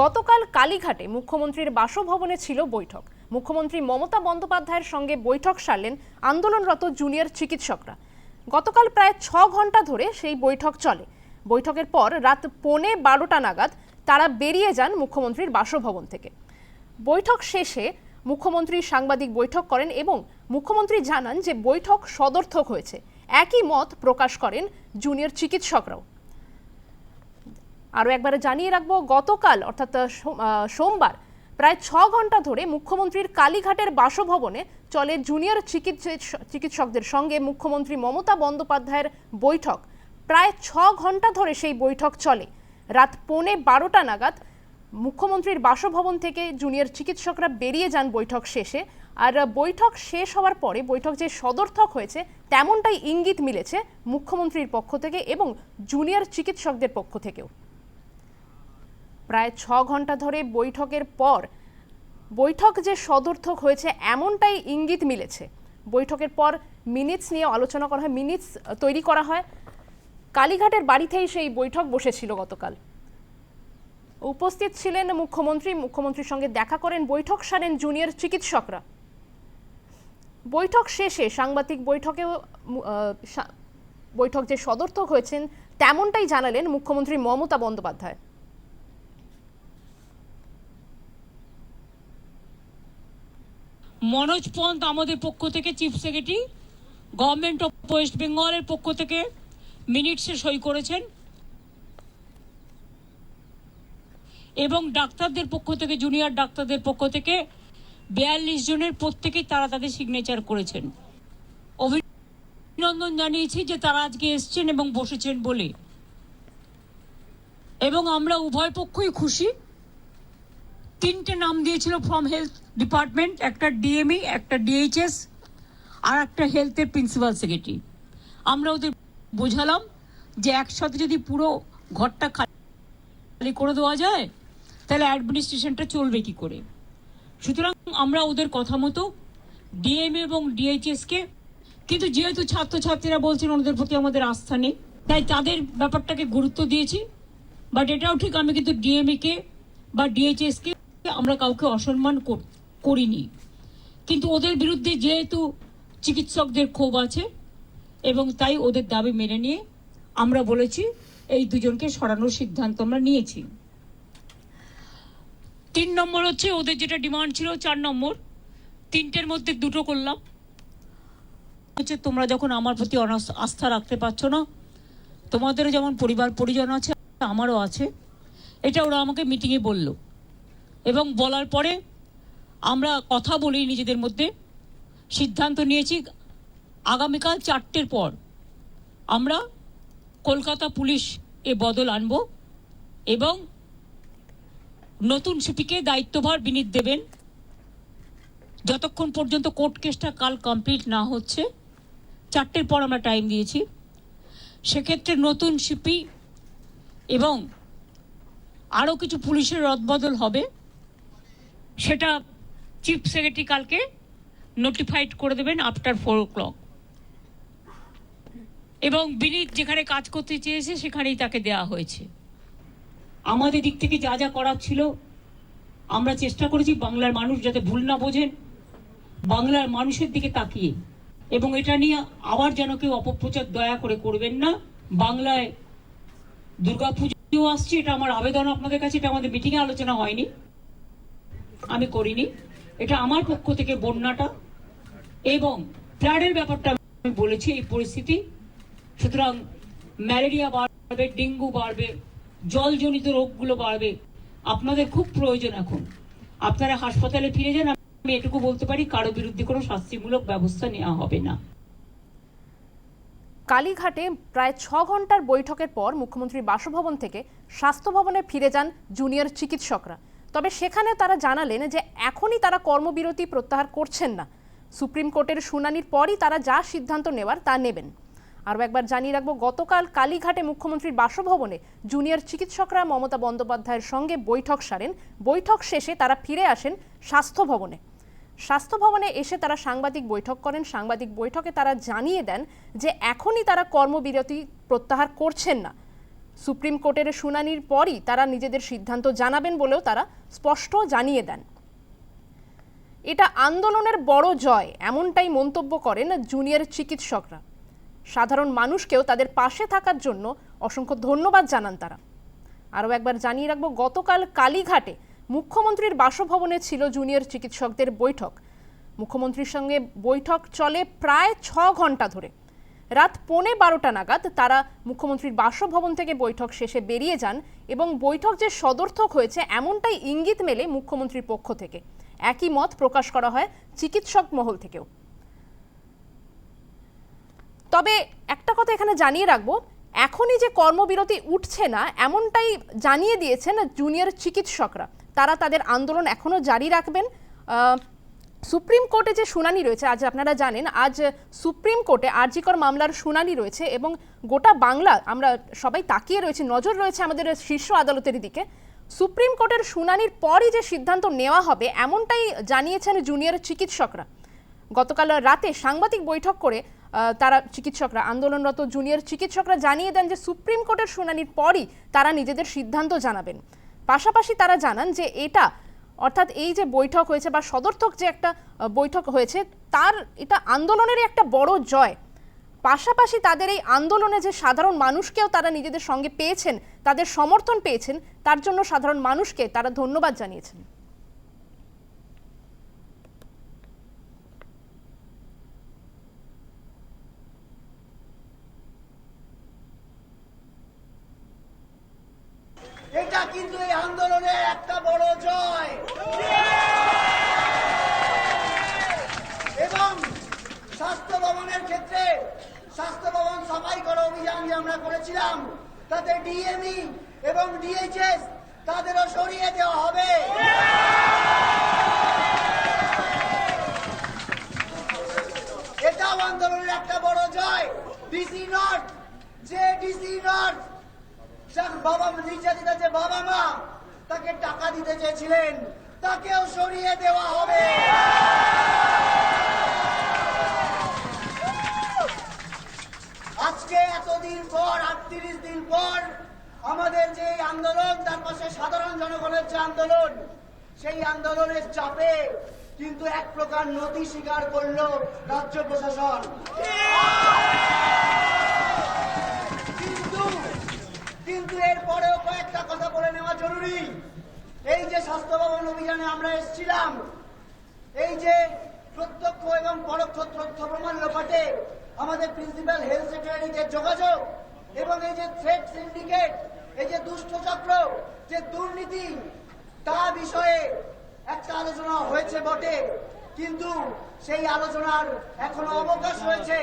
গতকাল কালীঘাটে মুখ্যমন্ত্রীর বাসভবনে ছিল বৈঠক। মুখ্যমন্ত্রী মমতা বন্দ্যোপাধ্যায়ের সঙ্গে বৈঠক সারলেন আন্দোলনরত জুনিয়র চিকিৎসকরা। গতকাল প্রায় ছ ঘণ্টা ধরে সেই বৈঠক চলে। বৈঠকের পর রাত পৌনে বারোটা নাগাদ তারা বেরিয়ে যান মুখ্যমন্ত্রীর বাসভবন থেকে। বৈঠক শেষে মুখ্যমন্ত্রী সাংবাদিক বৈঠক করেন এবং মুখ্যমন্ত্রী জানান যে বৈঠক সদর্থক হয়েছে। একই মত প্রকাশ করেন জুনিয়র চিকিৎসকরাও। আরও একবার জানিয়ে রাখব, গতকাল, অর্থাৎ সোম- সোমবার প্রায় ছ ঘণ্টা ধরে মুখ্যমন্ত্রীর কালীঘাটের বাসভবনে চলে জুনিয়র চিকিৎস- চিকিৎসকদের সঙ্গে মুখ্যমন্ত্রী মমতা বন্দ্যোপাধ্যায়ের বৈঠক। প্রায় ছ ঘণ্টা ধরে সেই বৈঠক চলে। রাত পৌনে বারোটা নাগাদ মুখ্যমন্ত্রীর বাসভবন থেকে জুনিয়র চিকিৎসকরা বেরিয়ে যান বৈঠক শেষে। আর বৈঠক শেষ হওয়ার পরে, বৈঠক যে সদর্থক হয়েছে, তেমনটাই ইঙ্গিত মিলেছে মুখ্যমন্ত্রীর পক্ষ থেকে এবং জুনিয়র চিকিৎসকদের পক্ষ থেকেও। প্রায় ছ ঘণ্টা ধরে বৈঠকের পর, বৈঠক যে সদর্থক হয়েছে এমনটাই ইঙ্গিত মিলেছে। বৈঠকের পর মিনিটস নিয়ে আলোচনা করা হয় মিনিটস তৈরি করা হয়। কালীঘাটের বাড়িতেই সেই বৈঠক বসেছিল গতকাল। উপস্থিত ছিলেন মুখ্যমন্ত্রী, মুখ্যমন্ত্রীর সঙ্গে দেখা করেন বৈঠক সারেন জুনিয়র চিকিৎসকরা। বৈঠক শেষে সাংবাদিক বৈঠকেও বৈঠক যে সদর্থক হয়েছেন, তেমনটাই জানালেন মুখ্যমন্ত্রী মমতা বন্দ্যোপাধ্যায়। মনোজ পন্ত আমাদের পক্ষ থেকে chief secretary government of west বেঙ্গলের পক্ষ থেকে মিনিটসে সই করেছেন। এবং ডাক্তারদের পক্ষ থেকে জুনিয়র ডাক্তারদের পক্ষ থেকে বিয়াল্লিশ জনের প্রত্যেকেই তারা তাদের সিগনেচার করেছেন। অভিনন্দন জানিয়েছি যে তারা আজকে এসছেন এবং বসেছেন বলে। এবং আমরা উভয় পক্ষই খুশি। তিনটে নাম দিয়েছিল ফ্রম হেলথ ডিপার্টমেন্ট একটা ডিএমই একটা ডিএইচএস আর একটা হেলথের প্রিন্সিপাল সেক্রেটারি আমরা ওদের বোঝালাম যে একসাথে যদি পুরো ঘরটা খালি করে দেওয়া যায়, তাহলে অ্যাডমিনিস্ট্রেশনটা চলবে কি করে? সুতরাং আমরা ওদের কথা মতো ডিএম এবং ডিএইচএসকে কিন্তু যেহেতু ছাত্রছাত্রীরা বলছেন ওদের প্রতি আমাদের আস্থা নেই, তাই তাদের ব্যাপারটাকে গুরুত্ব দিয়েছি বাট এটাও ঠিক আমি কিন্তু ডিএমএ কে বা ডিএইচএস কে আমরা কাউকে অসম্মান কর- করিনি। কিন্তু ওদের বিরুদ্ধে যেহেতু চিকিৎসকদের ক্ষোভ আছে, এবং তাই ওদের দাবি মেনে নিয়ে আমরা বলেছি, এই দুজনকে সরানোর সিদ্ধান্ত আমরা নিয়েছি। তিন নম্বর হচ্ছে, ওদের যেটা ডিমান্ড ছিল চার নম্বর। তিনটের মধ্যে দুটো করলাম। হচ্ছে, তোমরা যখন আমার প্রতি আস্থা রাখতে পারছ না, তোমাদেরও যেমন পরিবার, পরিজন আছে, আমারও আছে। এটা ওরা আমাকে মিটিংয়ে বলল। এবং বলার পরে আমরা কথা বলি নিজেদের মধ্যে। সিদ্ধান্ত নিয়েছি আগামীকাল চারটের পর আমরা কলকাতা পুলিশ এ বদল আনব এবং নতুন সিপিকে দায়িত্বভার বিনীত দেবেন। যতক্ষণ পর্যন্ত কোর্ট কেসটা কাল কমপ্লিট না হচ্ছে, চারটের পর আমরা টাইম দিয়েছি। সেক্ষেত্রে নতুন সিপি এবং আরও কিছু পুলিশের রদবদল হবে। সেটা চিফ সেক্রেটারি কালকে নোটিফাইড করে দেবেন আফটার ফোর ও ক্লক এবং বিনীত যেখানে কাজ করতে চেয়েছে সেখানেই তাকে দেওয়া হয়েছে। আমাদের দিক থেকে যা যা করার ছিল, আমরা চেষ্টা করেছি বাংলার মানুষ যাতে ভুল না বোঝেন, বাংলার মানুষের দিকে তাকিয়ে। এবং এটা নিয়ে আবার যেন কেউ অপপ্রচার দয়া করে করবেন না। বাংলায় দুর্গাপুজো আসছে, এটা আমার আবেদন আপনাদের কাছে, এটা আমাদের মিটিংয়ে আলোচনা হয়নি। আমি করিনি। এটা আমার পক্ষ থেকে বন্যাটা এবং ফ্লাডের ব্যাপারটা আমি বলেছি এই পরিস্থিতি। সুতরাং ম্যালেরিয়া বাড়বে, ডেঙ্গু বাড়বে, জলজনিত রোগগুলো বাড়বে। আপনাদের খুব প্রয়োজন এখন। আপনারা হাসপাতালে ফিরে যান, আমি এটুকু বলতে পারি, কারও বিরুদ্ধে কোনো শাস্তিমূলক ব্যবস্থা নেওয়া হবে না। কালীঘাটে প্রায় ছ ঘণ্টার বৈঠকের পর মুখ্যমন্ত্রীর বাসভবন থেকে স্বাস্থ্য ভবনে ফিরে যান জুনিয়র চিকিৎসকরা। তবে সেখানে তারা জানালেন যে এখনই তারা কর্মবিরতি প্রত্যাহার করছেন না। সুপ্রিম কোর্টের শুনানির পরই তারা যা সিদ্ধান্ত নেওয়ার তা নেবেন। আরও একবার জানিয়ে রাখব, গতকাল কালীঘাটে মুখ্যমন্ত্রীর বাসভবনে জুনিয়র চিকিৎসকরা মমতা বন্দ্যোপাধ্যায়ের সঙ্গে বৈঠক সারেন। বৈঠক শেষে তারা ফিরে আসেন স্বাস্থ্য ভবনে। স্বাস্থ্য ভবনে এসে তারা সাংবাদিক বৈঠক করেন। সাংবাদিক বৈঠকে তারা জানিয়ে দেন যে এখনই তারা কর্মবিরতি প্রত্যাহার করছেন না। সুপ্রিম কোর্টের শুনানির পরই তারা নিজেদের সিদ্ধান্ত জানাবেন বলেও তারা স্পষ্ট জানিয়ে দেন। এটা আন্দোলনের বড় জয়, এমনটাই মন্তব্য করেন জুনিয়র চিকিৎসকরা। সাধারণ মানুষকেও তাদের পাশে থাকার জন্য অসংখ্য ধন্যবাদ জানান তারা। আরও একবার জানিয়ে রাখব, গতকাল কালীঘাটে মুখ্যমন্ত্রীর বাসভবনে ছিল জুনিয়র চিকিৎসকদের বৈঠক। মুখ্যমন্ত্রীর সঙ্গে বৈঠক চলে প্রায় ছ ঘণ্টা ধরে। রাত পৌনে বারোটা নাগাদ তারা মুখ্যমন্ত্রীর বাসভবন থেকে বৈঠক শেষে বেরিয়ে যান এবং বৈঠক যে সদর্থক হয়েছে এমনটাই ইঙ্গিত মেলে মুখ্যমন্ত্রীর পক্ষ থেকে। একই মত প্রকাশ করা হয় চিকিৎসক মহল থেকেও। তবে একটা কথা এখানে জানিয়ে রাখব, এখনই যে কর্মবিরতি উঠছে না, এমনটাই জানিয়ে দিয়েছেন জুনিয়র চিকিৎসকরা। তারা তাদের আন্দোলন এখনও জারি রাখবেন। সুপ্রিম কোর্টে যে শুনানি রয়েছে, আজ আপনারা জানেন, আজ সুপ্রিম কোর্টে আরজিকর মামলার শুনানি রয়েছে এবং গোটা বাংলা, আমরা সবাই তাকিয়ে রয়েছে, নজর রয়েছে আমাদের শীর্ষ আদালতের দিকে। সুপ্রিম কোর্টের শুনানির পরই যে সিদ্ধান্ত নেওয়া হবে, এমনটাই জানিয়েছেন জুনিয়র চিকিৎসকরা। গতকাল রাতে সাংবাদিক বৈঠক করে তারা চিকিৎসকরা, আন্দোলনরত জুনিয়র চিকিৎসকরা জানিয়ে দেন যে সুপ্রিম কোর্টের শুনানির পরই তারা নিজেদের সিদ্ধান্ত জানাবেন। পাশাপাশি তারা জানান যে এটা অর্থাৎ এই যে বৈঠক হয়েছে বা সদর্থক যে একটা বৈঠক হয়েছে, তার এটা আন্দোলনেরই একটা বড় জয়। পাশাপাশি তাদের এই আন্দোলনে যে সাধারণ মানুষকেও তারা নিজেদের সঙ্গে পেয়েছেন, তাদের সমর্থন পেয়েছেন, তার জন্য সাধারণ মানুষকে তারা ধন্যবাদ জানিয়েছেন। এটা কিন্তু এই আন্দোলনের একটা বড় জয় এবং স্বাস্থ্য ভবনের ক্ষেত্রে স্বাস্থ্য ভবন সাফাই করো অভিযান যে আমরা করেছিলাম তাতে ডিএমই এবং ডিএইচএস তাদেরও সরিয়ে দেওয়া হবে এটাও আন্দোলনের একটা বড় জয় ডিসি নট যে ডিসি নট যার বাবা নির্যাতিতা যে বাবা মা তাকে টাকা দিতে চেয়েছিলেন, তাকেও সরিয়ে দেওয়া হবে। আজকে এতদিন পর, আটত্রিশ দিন পর, আমাদের যে আন্দোলন, তার পাশে সাধারণ জনগণের যে আন্দোলন, সেই আন্দোলনের চাপে কিন্তু এক প্রকার নথি স্বীকার করল রাজ্য প্রশাসন। জরুরি। এই যে স্বাস্থ্য ভবন অভিযানে আমরা এসেছিলাম, এই যে প্রত্যক্ষ এবং পরোক্ষ তথ্য প্রমাণ লোপাটে আমাদের প্রিন্সিপাল হেলথ সেক্রেটারিদের যোগাযোগ এবং এই যে থ্রেড সিন্ডিকেট এই যে দুষ্ট চক্র, যে দুর্নীতি, তা বিষয়ে একটা আলোচনা হয়েছে বটে। কিন্তু সেই আলোচনার এখনও অবকাশ হয়েছে।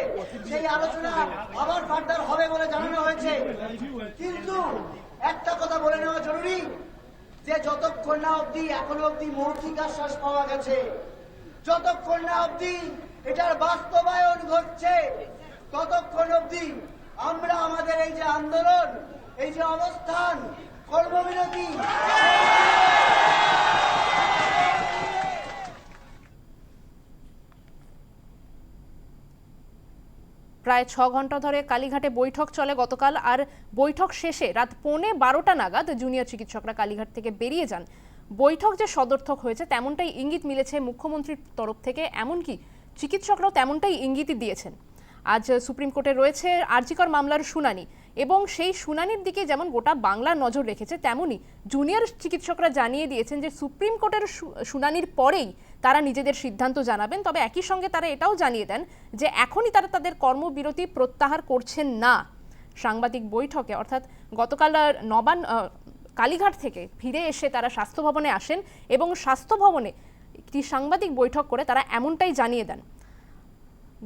সেই আলোচনা আবার ফার্দার হবে বলে জানানো হয়েছে। কিন্তু একটা কথা বলে নেওয়া জরুরি যে যতক্ষণ না অবধি, এখনও অব্দি মৌখিক আশ্বাস পাওয়া গেছে, যতক্ষণ না অব্দি এটার বাস্তবায়ন ঘটছে, ততক্ষণ অব্দি আমরা আমাদের এই যে আন্দোলন, এই যে অবস্থান, কর্মবিরতি প্রায় ছ ঘণ্টা ধরে কালীঘাটে বৈঠক চলে গতকাল, আর বৈঠক শেষে রাত পৌনে বারোটা নাগাদ জুনিয়র চিকিৎসকরা কালীঘাট থেকে বেরিয়ে যান। বৈঠক যে সদর্থক হয়েছে, তেমনটাই ইঙ্গিত মিলেছে মুখ্যমন্ত্রীর তরফ থেকে, এমনকি চিকিৎসকরাও তেমনটাই ইঙ্গিতই দিয়েছেন। আজ সুপ্রিম কোর্টে রয়েছে আর্জিকর মামলার শুনানি। এবং সেই শুনানির দিকে যেমন গোটা বাংলা নজর রেখেছে তেমনি জুনিয়র চিকিৎসকরা জানিয়ে দিয়েছেন যে সুপ্রিম কোর্টের শুনানির পরেই তারা নিজেদের সিদ্ধান্ত জানাবেন। তবে একই সঙ্গে তারা এটাও জানিয়ে দেন যে এখনই তারা তাদের কর্মবিরতি প্রত্যাহার করছেন না। সাংবাদিক বৈঠকে, অর্থাৎ গতকাল নবান কালীঘাট থেকে ফিরে এসে তারা স্বাস্থ্য ভবনে আসেন এবং স্বাস্থ্য ভবনে একটি সাংবাদিক বৈঠক করে তারা এমনটাই জানিয়ে দেন।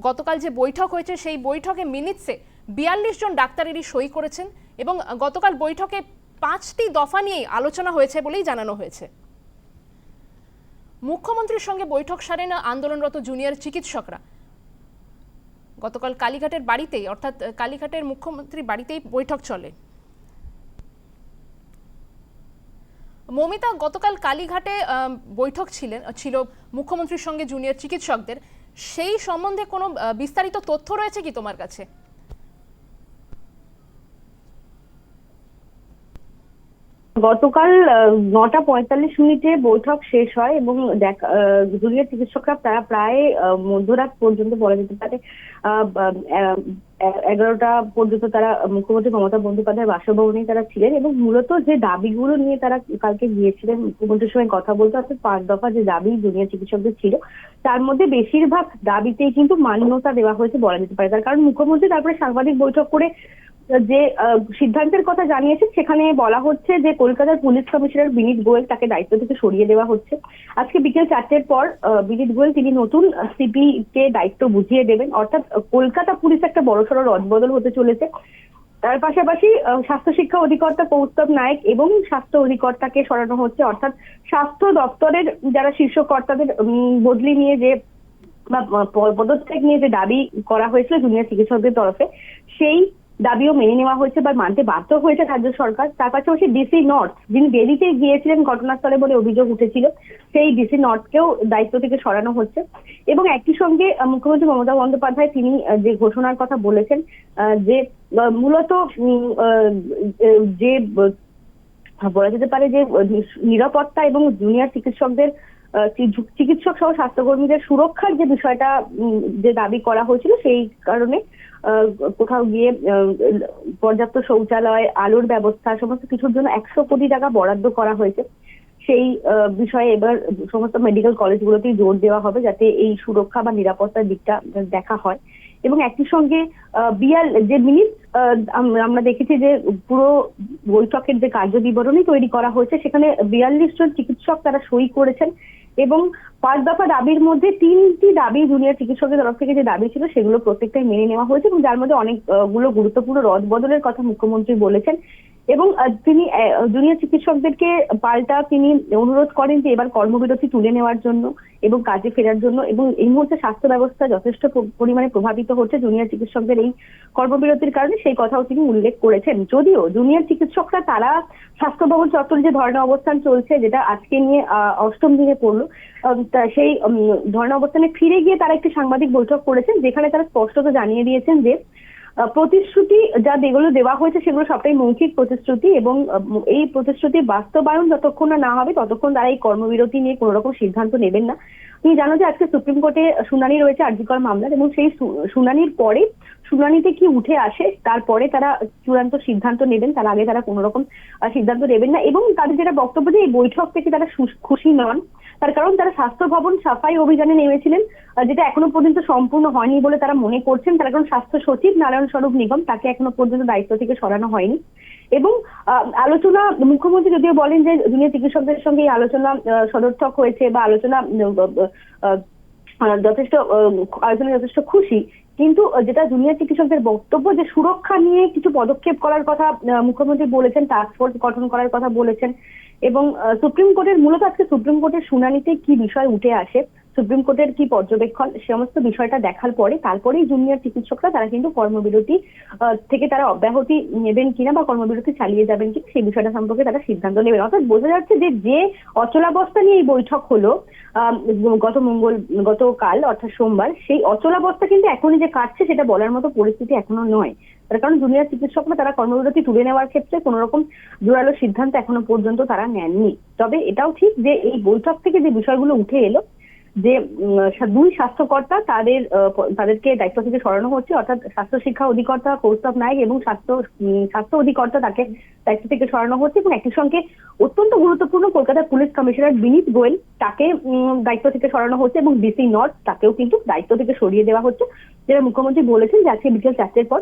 গতকাল যে বৈঠক হয়েছে, সেই বৈঠকে মিনিটসে বিয়াল্লিশ জন ডাক্তারেরই সই করেছেন এবং গতকাল বৈঠকে পাঁচটি দফা নিয়েই আলোচনা হয়েছে বলেই জানানো হয়েছে। মুখ্যমন্ত্রীর সঙ্গে বৈঠক সারেন আন্দোলনরত জুনিয়র চিকিৎসকরা। গতকাল কালীঘাটের বাড়িতেই অর্থাৎ কালীঘাটের মুখ্যমন্ত্রী বাড়িতেই বৈঠক চলে। মমিতা, গতকাল কালীঘাটে বৈঠক ছিলেন, ছিল মুখ্যমন্ত্রীর সঙ্গে জুনিয়র চিকিৎসকদের। সেই সম্বন্ধে কোনো বিস্তারিত তথ্য রয়েছে কি তোমার কাছে? গতকাল নটা পঁয়তাল্লিশ মিনিটে বৈঠক শেষ হয় এবং দেখ- চিকিৎসকরা তারা প্রায় মধ্যরাত পর্যন্ত বলা যেতে পারে এগারোটা পর্যন্ত তারা মুখ্যমন্ত্রী মমতা বন্দ্যোপাধ্যায়ের বাসভবনেই তারা ছিলেন এবং মূলত যে দাবিগুলো নিয়ে তারা কালকে গিয়েছিলেন, মুখ্যমন্ত্রীর সঙ্গে কথা বলতে, অর্থাৎ পাঁচ দফা যে দাবি জুনিয়র চিকিৎসকদের ছিল, তার মধ্যে বেশিরভাগ দাবিতেই কিন্তু মান্যতা দেওয়া হয়েছে বলা যেতে পারে। তার কারণ মুখ্যমন্ত্রী তারপরে সাংবাদিক বৈঠক করে যে সিদ্ধান্তের কথা জানিয়েছেন সেখানে বলা হচ্ছে যে কলকাতার পুলিশ কমিশনার বিনীত গোয়েল তাকে দায়িত্ব থেকে সরিয়ে দেওয়া হচ্ছে। আজকে বিকেল চারটের পর বিনীত গোয়েল তিনি নতুন সিপি কে দায়িত্ব বুঝিয়ে দেবেন। অর্থাৎ কলকাতা পুলিশ একটা বড়সড় রদবদল হতে চলেছে। তার পাশাপাশি স্বাস্থ্য শিক্ষা অধিকর্তা কৌস্তব নায়ক এবং স্বাস্থ্য অধিকর্তাকে সরানো হচ্ছে। অর্থাৎ, স্বাস্থ্য দপ্তরের যারা শীর্ষ কর্তাদের বদলি নিয়ে যে, বা পদত্যাগ নিয়ে যে দাবি করা হয়েছিল জুনিয়র চিকিৎসকদের তরফে, সেই দাবিও মেনে নেওয়া হয়েছে বা মানতে বাধ্য হয়েছে রাজ্য সরকার। তার পাশাপাশি ডিসি নর্থ যিনি দিল্লিতে গিয়েছিলেন ঘটনাস্থলে বলে অভিযোগ উঠেছিল, সেই ডিসি নর্থকেও দায়িত্ব থেকে সরানো হচ্ছে। এবং একই সঙ্গে মুখ্যমন্ত্রী মমতা বন্দ্যোপাধ্যায় তিনি যে ঘোষণার কথা বলেছেন যে মূলত যে, বলা যেতে পারে যে, নিরাপত্তা এবং জুনিয়র চিকিৎসকদের চিকিৎসক সহ স্বাস্থ্যকর্মীদের সুরক্ষার যে বিষয়টা যে দাবি করা হয়েছিল, সেই কারণে কোথাও গিয়ে পর্যাপ্ত শৌচালয়, আলোর ব্যবস্থা, সমস্ত কিছুর জন্য একশো কোটি টাকা বরাদ্দ করা হয়েছে। সেই বিষয়ে এবার সমস্ত মেডিকেল কলেজগুলোতেই জোর দেওয়া হবে যাতে এই সুরক্ষা বা নিরাপত্তার দিকটা দেখা হয়। এবং একই সঙ্গে বিয়াল, যে মিনিট আমরা দেখেছি যে পুরো বৈঠকের যে কার্য বিবরণী তৈরি করা হয়েছে, সেখানে বিয়াল্লিশ জন চিকিৎসক তারা সই করেছেন। এবং পাঁচ দফা দাবির মধ্যে তিনটি দাবি জুনিয়র চিকিৎসকের তরফ থেকে যে দাবি ছিল, সেগুলো প্রত্যেকটাই মেনে নেওয়া হয়েছে এবং যার মধ্যে অনেকগুলো গুরুত্বপূর্ণ রদ বদলের কথা মুখ্যমন্ত্রী বলেছেন। এবং তিনি জুনিয়র চিকিৎসকদেরকে পাল্টা তিনি অনুরোধ করেন যে এবার কর্মবিরতি তুলে নেওয়ার জন্য এবং কাজে ফেরার জন্য এবং এই মুহূর্তে স্বাস্থ্য ব্যবস্থা যথেষ্ট পরিমাণে প্রভাবিত হচ্ছে জুনিয়র চিকিৎসকদের এই কর্মবিরতির কারণে, সেই কথাও তিনি উল্লেখ করেছেন। যদিও জুনিয়র চিকিৎসকরা তারা স্বাস্থ্য ভবন চত্বরে যে ধর্ণা অবস্থান চলছে, যেটা আজকে নিয়ে অষ্টম দিনে পড়ল সেই ধর্ণা অবস্থানে ফিরে গিয়ে তারা একটি সাংবাদিক বৈঠক করেছেন, যেখানে তারা স্পষ্টত জানিয়ে দিয়েছেন যে প্রতিশ্রুতি যা যেগুলো দেওয়া হয়েছে সেগুলো সবটাই মৌখিক প্রতিশ্রুতি এবং এই প্রতিশ্রুতি বাস্তবায়ন যতক্ষণ না না হবে, ততক্ষণ তারা এই কর্মবিরতি নিয়ে কোনো রকম সিদ্ধান্ত নেবেন না। তুমি জানো যে আজকে সুপ্রিম কোর্টে শুনানি রয়েছে আর্জিকর মামলার এবং সেই শুনানির পরে শুনানিতে কি উঠে আসে তারপরে তারা চূড়ান্ত সিদ্ধান্ত নেবেন, তার আগে তারা কোনো রকম সিদ্ধান্ত নেবেন না এবং তাদের যেটা বক্তব্য যে এই বৈঠক থেকে তারা খুশি নন, তার কারণ তারা স্বাস্থ্য ভবন সাফাই অভিযানে নেমেছিলেন যেটা এখনও পর্যন্ত সম্পূর্ণ হয়নি বলে তারা মনে করছেন, তার কারণ স্বাস্থ্য সচিব নারায়ণ স্বরূপ নিগম তাকে এখনও পর্যন্ত দায়িত্ব থেকে সরানো হয়নি। এবং আলোচনা, মুখ্যমন্ত্রী যদিও বলেন যে জুনিয়র চিকিৎসকদের সঙ্গে এই আলোচনা সদর্থক হয়েছে বা আলোচনা যথেষ্ট আলোচনা যথেষ্ট খুশি, কিন্তু যেটা জুনিয়র চিকিৎসকদের বক্তব্য যে সুরক্ষা নিয়ে কিছু পদক্ষেপ করার কথা মুখ্যমন্ত্রী বলেছেন টাস্ক ফোর্স গঠন করার কথা বলেছেন এবং সুপ্রিম কোর্টের, মূলত আজকে সুপ্রিম কোর্টের শুনানিতে কি বিষয় উঠে আসে সুপ্রিম কোর্টের কি পর্যবেক্ষণ সমস্ত বিষয়টা দেখার পরে তারপরেই জুনিয়র চিকিৎসকরা তারা কিন্তু কর্মবিরতি থেকে তারা অব্যাহতি নেবেন কিনা বা কর্মবিরতি চালিয়ে যাবেন কিনা সেই বিষয়টা সম্পর্কে তারা সিদ্ধান্ত নেবেন। অর্থাৎ বোঝা যাচ্ছে যে যে অচলাবস্থা নিয়ে এই বৈঠক হলো গত মঙ্গল, গতকাল অর্থাৎ সোমবার, সেই অচলাবস্থা কিন্তু এখনই যে কাটছে সেটা বলার মতো পরিস্থিতি এখনও নয়। তার কারণ জুনিয়র চিকিৎসকরা তারা কর্মবিরতি তুলে নেওয়ার ক্ষেত্রে কোনো রকম জোরালো সিদ্ধান্ত এখনও পর্যন্ত তারা নেননি। তবে এটাও ঠিক যে এই বৈঠক থেকে যে বিষয়গুলো উঠে এলো যে দুই স্বাস্থ্যকর্তা তাদের তাদেরকে দায়িত্ব থেকে সরানো হচ্ছে অর্থাৎ স্বাস্থ্য শিক্ষা অধিকর্তা কৌস্তব নায়ক এবং স্বাস্থ্য স্বাস্থ্য অধিকর্তা তাকে দায়িত্ব থেকে সরানো হচ্ছে এবং একই সঙ্গে অত্যন্ত গুরুত্বপূর্ণ কলকাতার পুলিশ কমিশনার বিনীত গোয়েল তাকে দায়িত্ব থেকে সরানো হচ্ছে এবং ডিসি নর্থ তাকেও কিন্তু দায়িত্ব থেকে সরিয়ে দেওয়া হচ্ছে। যেটা মুখ্যমন্ত্রী বলেছেন যে আজকে বিকেল চারটের পর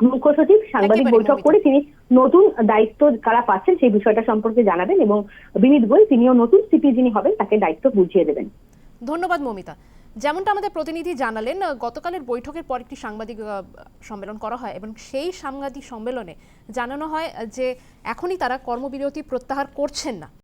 মুখ্য সচিব সাংবাদিক বৈঠক করে তিনি নতুন দায়িত্ব কারা পাচ্ছেন সেই বিষয়টা সম্পর্কে জানাবেন এবং বিনীত গোয়েল তিনিও নতুন সিপি যিনি হবেন তাকে দায়িত্ব বুঝিয়ে দেবেন। ধন্যবাদ, মমিতা। যেমনটা আমাদের প্রতিনিধি জানালেন গতকালের বৈঠকের পর একটি সাংবাদিক সম্মেলন করা হয় এবং সেই সাংবাদিক সম্মেলনে জানানো হয় যে এখনই তারা কর্মবিরতি প্রত্যাহার করছেন না।